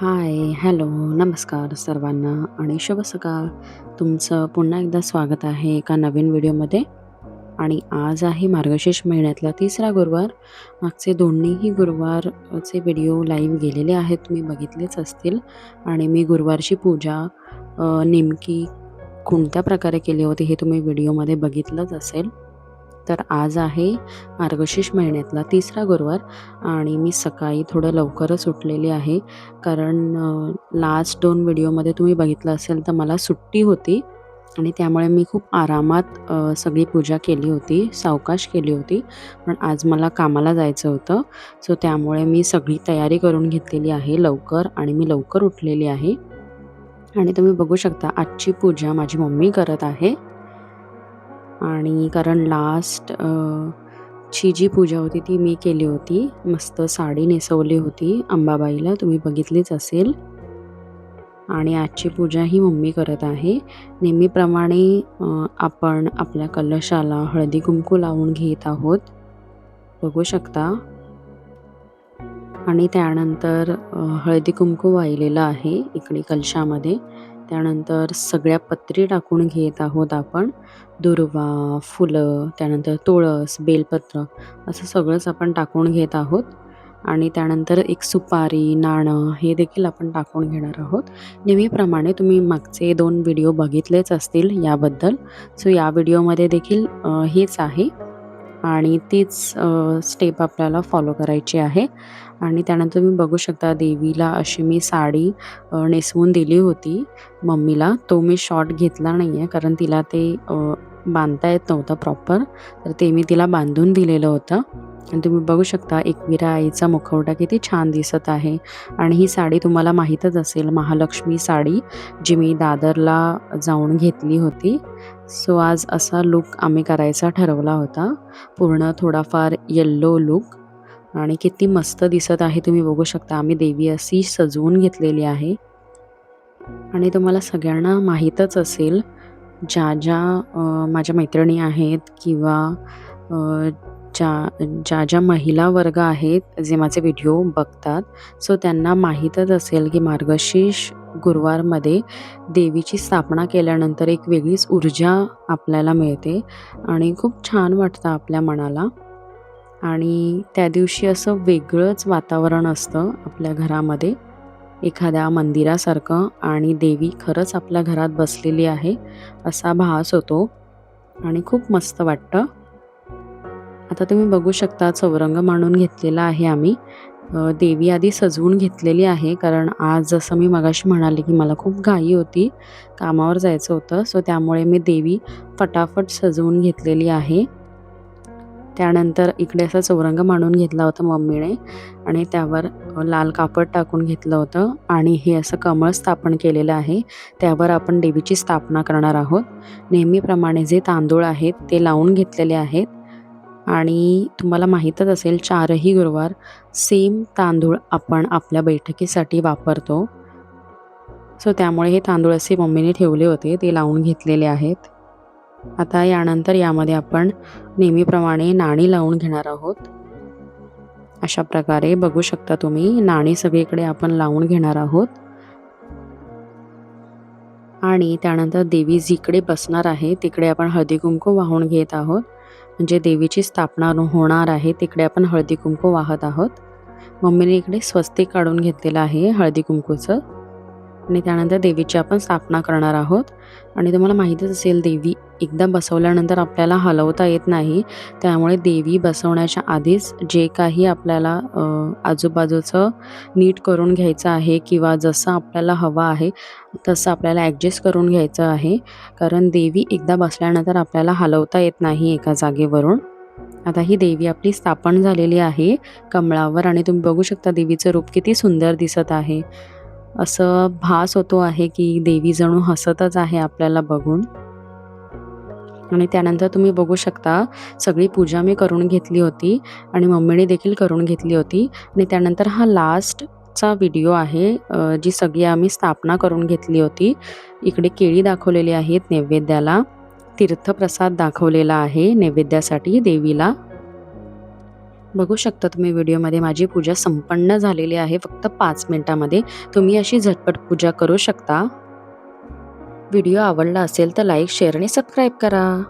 हाय, hello, नमस्कार सर्वांना आणि शुभ सकाळ. तुमचं पुन्हा एकदा स्वागत आहे एका नवीन व्हिडिओमध्ये आणि आज आहे मार्गशीर्ष महिन्यातला तिसरा गुरुवार. मागचे दोन्हीही गुरुवारचे व्हिडिओ लाईव्ह गेलेले आहेत, तुम्ही बघितलेच असतील आणि मी गुरुवारची पूजा नेमकी कोणत्या प्रकारे केली होती हे तुम्ही व्हिडिओमध्ये बघितलंच असेल. तर आज आहे मार्गशीर्ष महिन्यातला तिसरा गुरुवार आणि मी सकाळी थोडं लवकरच उठलेली आहे. कारण लास्ट दोन व्हिडिओमध्ये तुम्ही बघितलं असेल तर मला सुट्टी होती आणि त्यामुळे मी खूप आरामात सगळी पूजा केली होती, सावकाश केली होती. पण आज मला कामाला जायचं होतं. सो त्यामुळे मी सगळी तयारी करून घेतलेली आहे लवकर आणि मी लवकर उठलेली आहे. आणि तुम्ही बघू शकता आजची पूजा माझी मम्मी करत आहे. आणि कारण लास्ट ची जी पूजा होती ती मी केली होती. मस्त साडी नेसवली होती अंबाबाईला, तुम्ही बघितलीच असेल. आणि आजची पूजा ही मम्मी करत आहे. नेहमीप्रमाणे आपण आपल्या कलशाला हळदी-कुंकू लावून घेत आहोत. बघू शकता. आणि त्यानंतर हळदी-कुंकू वाहिलेलं आहे इकडे कलशामध्ये. त्यानंतर सगळ्या पत्री टाकून घेत आहोत आपण. दुर्वा, फुलं, त्यानंतर तुळस, बेलपत्र असं सगळंच आपण टाकून घेत आहोत. आणि त्यानंतर एक सुपारी, नाणं हे देखील आपण टाकून घेणार आहोत. नेहमीप्रमाणे तुम्ही मागचे दोन व्हिडिओ बघितलेच असतील याबद्दल. सो या व्हिडिओमध्ये देखील हेच आहे आणि तीच स्टेप आपल्याला फॉलो करायची आहे. आणि त्यानंतर तुम्ही बघू शकता देवीला अशी मी साडी नेसवून दिली होती मम्मीला. तो मी शॉर्ट घेतला नाही आहे कारण तिला ते बांधता येत नव्हतं प्रॉपर. तर ते मी तिला बांधून दिलेलं होतं. आणि तुम्ही बघू शकता एकविरा आईचा मुखवटा किती छान दिसत आहे. आणि ही साडी तुम्हाला माहीतच असेल महालक्ष्मी साडी, जी मी दादरला जाऊन घेतली होती. सो आज असा लूक आम्ही करायचा ठरवला होता. पूर्ण थोडाफार येल्लो लुक आणि किती मस्त दिसत आहे तुम्ही बघू शकता. आम्ही देवी अशी सजवून घेतलेली आहे. आणि तुम्हाला सगळ्यांना माहीतच असेल, ज्या ज्या माझ्या मैत्रिणी आहेत किंवा ज्या ज्या ज्या महिला वर्ग आहेत जे माझे व्हिडिओ बघतात, सो त्यांना माहीतच असेल की मार्गशीर्ष गुरुवारमध्ये देवीची स्थापना केल्यानंतर एक वेगळीच ऊर्जा आपल्याला मिळते आणि खूप छान वाटतं आपल्या मनाला. आणि त्या दिवशी असं वेगळंच वातावरण असतं आपल्या घरामध्ये. एखाद्या मंदिरासारखं आणि देवी खरंच आपल्या घरात बसलेली आहे असा भास होतो आणि खूप मस्त वाटतं. आता तुम्ही बघू शकता चौरंग मांडून घेतलेला आहे आम्ही. देवी आधी सजवून घेतलेली आहे कारण आज जसं मी मगाशी म्हणाले की मला खूप घाई होती, कामावर जायचं होतं. सो त्यामुळे मी देवी फटाफट सजवून घेतलेली आहे. त्यानंतर इकडे असा चौरंग मांडून घेतला होता मम्मीने आणि त्यावर लाल कापड टाकून घेतलं होतं आणि हे असं कमळ स्थापन केलेलं आहे. त्यावर आपण देवीची स्थापना करणार आहोत. नेहमीप्रमाणे जे तांदूळ आहेत ते लावून घेतलेले आहेत आणि तुम्हाला माहीतच असेल चारही गुरुवार सेम तांदूळ आपण आपल्या बैठकीसाठी वापरतो. सो त्यामुळे हे तांदूळ असे मम्मीने ठेवले होते, ते लावून घेतलेले आहेत. आता यानंतर यामध्ये आपण नेहमीप्रमाणे नाणी लावून घेणार आहोत. अशा प्रकारे बघू शकता तुम्ही नाणी सगळीकडे आपण लावून घेणार आहोत. आणि त्यानंतर देवी जिकडे बसणार आहे तिकडे आपण हळदी-कुंकू वाहून घेत आहोत. म्हणजे देवीची स्थापना होणार आहे तिकडे आपण हळदी-कुंकू वाहत आहोत. मम्मीने इकडे स्वस्तिक काढून घेतलेलं आहे हळदी-कुंकूचं आणि त्यानंतर देवीची आपण स्थापना करणार आहोत. आणि तुम्हाला माहीतच असेल देवी एकदा बसवल्यानंतर आपल्याला हलवता येत नाही. त्यामुळे देवी बसवण्याच्या आधीच जे काही आपल्याला आजूबाजूचं नीट करून घ्यायचं आहे किंवा जसं आपल्याला हवं आहे तसं आपल्याला ॲडजस्ट करून घ्यायचं आहे. कारण देवी एकदा बसल्यानंतर आपल्याला हलवता येत नाही एका जागेवरून. आता ही देवी आपली स्थापन झालेली आहे कमळावर आणि तुम्ही बघू शकता देवीचं रूप किती सुंदर दिसत आहे. असं भास होतो आहे की देवी जणू हसतच आहे आपल्याला बघून. आणि त्यानंतर तुम्ही बघू शकता सगळी पूजा मी करून घेतली होती आणि मम्मीने देखील करून घेतली होती आणि त्यानंतर हा लास्टचा व्हिडिओ आहे जी सगळी आम्ही स्थापना करून घेतली होती. इकडे केळी दाखवलेली आहेत नैवेद्याला. तीर्थप्रसाद दाखवलेला आहे नैवेद्यासाठी देवीला. बघू शकता तुम्ही व्हिडिओमध्ये माझी पूजा संपन्न झालेली आहे. फक्त पाच मिनिटामध्ये तुम्ही अशी झटपट पूजा करू शकता. व्हिडिओ आवडला असेल तर लाईक शेअर आणि सबस्क्राईब करा.